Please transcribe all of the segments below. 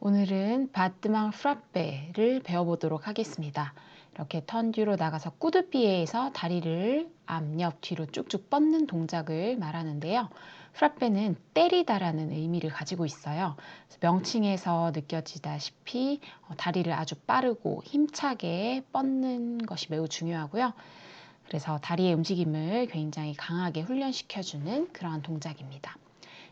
오늘은 바뜨망 프라페를 배워보도록 하겠습니다. 이렇게 턴 뒤로 나가서 꾸드피에에서 다리를 앞, 옆, 뒤로 쭉쭉 뻗는 동작을 말하는데요. 프라페는 때리다라는 의미를 가지고 있어요. 명칭에서 느껴지다시피 어, 다리를 아주 빠르고 힘차게 뻗는 것이 매우 중요하고요. 그래서 다리의 움직임을 굉장히 강하게 훈련시켜주는 그러한 동작입니다.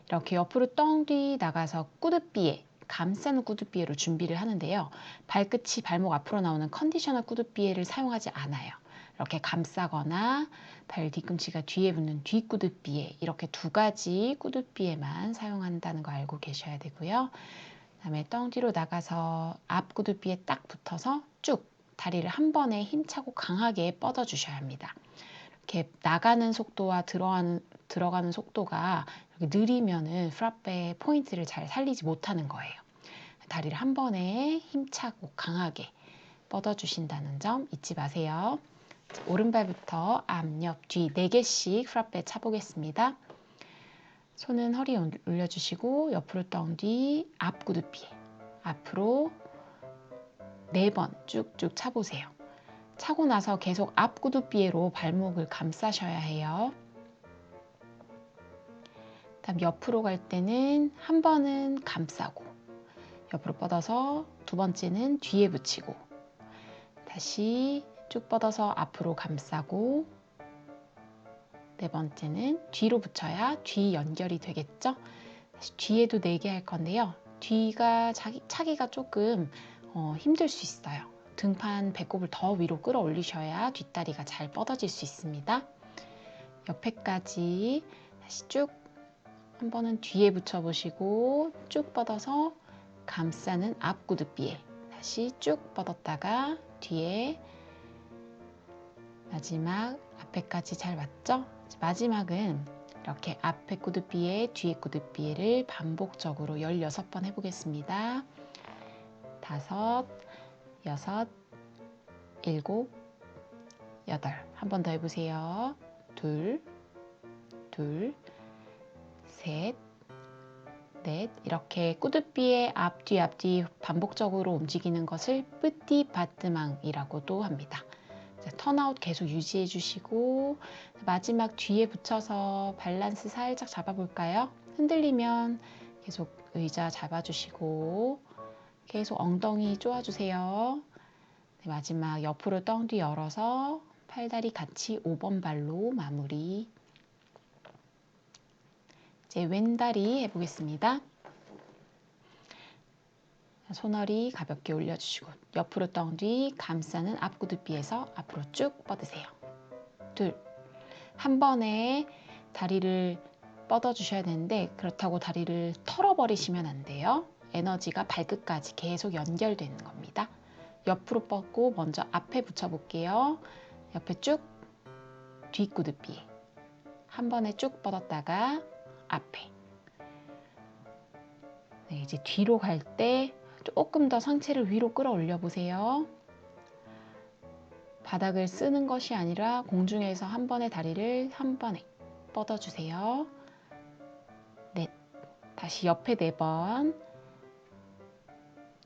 이렇게 옆으로 떵뒤 나가서 꾸드삐에 감싸는 꾸드삐에로 준비를 하는데요. 발끝이 발목 앞으로 나오는 컨디셔널 꾸드삐에를 사용하지 않아요. 이렇게 감싸거나 발 뒤꿈치가 뒤에 붙는 뒷꾸드삐에 이렇게 두 가지 꾸드삐에만 사용한다는 거 알고 계셔야 되고요. 그다음에 떵 뒤로 나가서 앞 꾸드삐에 딱 붙어서 쭉 다리를 한 번에 힘차고 강하게 뻗어 주셔야 합니다. 이렇게 나가는 속도와 들어가는, 들어가는 속도가 느리면은 프라페 포인트를 잘 살리지 못하는 거예요. 다리를 한 번에 힘차고 강하게 뻗어 주신다는 점 잊지 마세요. 오른발부터 앞, 옆, 뒤 4개씩 프라페 차보겠습니다. 손은 허리 올려주시고 옆으로 떵뒤 앞구두피에 앞으로 4번 쭉쭉 차보세요. 차고 나서 계속 앞구두피에로 발목을 감싸셔야 해요. 다음 옆으로 갈 때는 한 번은 감싸고 옆으로 뻗어서 두 번째는 뒤에 붙이고 다시 쭉 뻗어서 앞으로 감싸고 네 번째는 뒤로 붙여야 뒤 연결이 되겠죠? 다시 뒤에도 네 개 할 건데요. 뒤가 자기, 차기가 조금 어, 힘들 수 있어요. 등판 배꼽을 더 위로 끌어올리셔야 뒷다리가 잘 뻗어질 수 있습니다. 옆에까지 다시 쭉 한 번은 뒤에 붙여보시고 쭉 뻗어서 감싸는 앞구두비에 다시 쭉 뻗었다가 뒤에 마지막 앞에까지 잘 맞죠? 마지막은 이렇게 앞에 구두비에 뒤에 구두비에를 반복적으로 16번 해보겠습니다. 다섯, 여섯, 일곱, 여덟. 한 번 더 해보세요. 둘, 둘, 셋, 넷. 이렇게 꾸드비의 앞뒤 앞뒤 반복적으로 움직이는 것을 뿌띠 바트망이라고도 합니다. 턴아웃 계속 유지해 주시고 마지막 뒤에 붙여서 밸런스 살짝 잡아볼까요? 흔들리면 계속 의자 잡아주시고 계속 엉덩이 쪼아주세요. 네, 마지막 옆으로 떵뒤 열어서 팔다리 같이 5번 발로 마무리. 이제 왼다리 해보겠습니다. 손허리 가볍게 올려주시고 옆으로 떵뒤 감싸는 앞구두비에서 앞으로 쭉 뻗으세요. 둘, 한 번에 다리를 뻗어주셔야 되는데 그렇다고 다리를 털어버리시면 안 돼요. 에너지가 발끝까지 계속 연결되는 겁니다. 옆으로 뻗고 먼저 앞에 붙여볼게요. 옆에 쭉 뒷구두비 한 번에 쭉 뻗었다가 앞에 네, 이제 뒤로 갈 때 조금 더 상체를 위로 끌어올려 보세요. 바닥을 쓰는 것이 아니라 공중에서 한 번에 다리를 한 번에 뻗어주세요. 넷, 다시 옆에 네 번,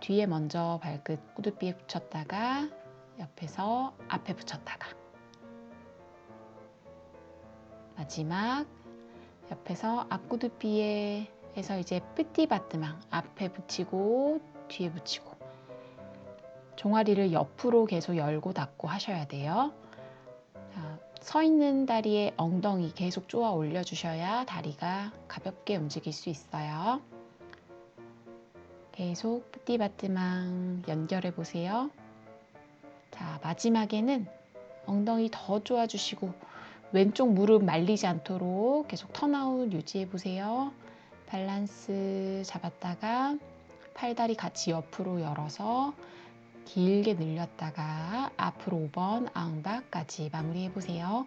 뒤에 먼저 발끝 꾸드비에 붙였다가 옆에서 앞에 붙였다가 마지막 옆에서 앞구두비에에서 이제 뿌띠바트망 앞에 붙이고 뒤에 붙이고 종아리를 옆으로 계속 열고 닫고 하셔야 돼요. 자, 서 있는 다리에 엉덩이 계속 쪼아 올려주셔야 다리가 가볍게 움직일 수 있어요. 계속 뿌띠바트망 연결해 보세요. 자, 마지막에는 엉덩이 더 조아 주시고 왼쪽 무릎 말리지 않도록 계속 턴아웃 유지해 보세요. 밸런스 잡았다가 팔다리 같이 옆으로 열어서 길게 늘렸다가 앞으로 5번 아웅박까지 마무리해 보세요.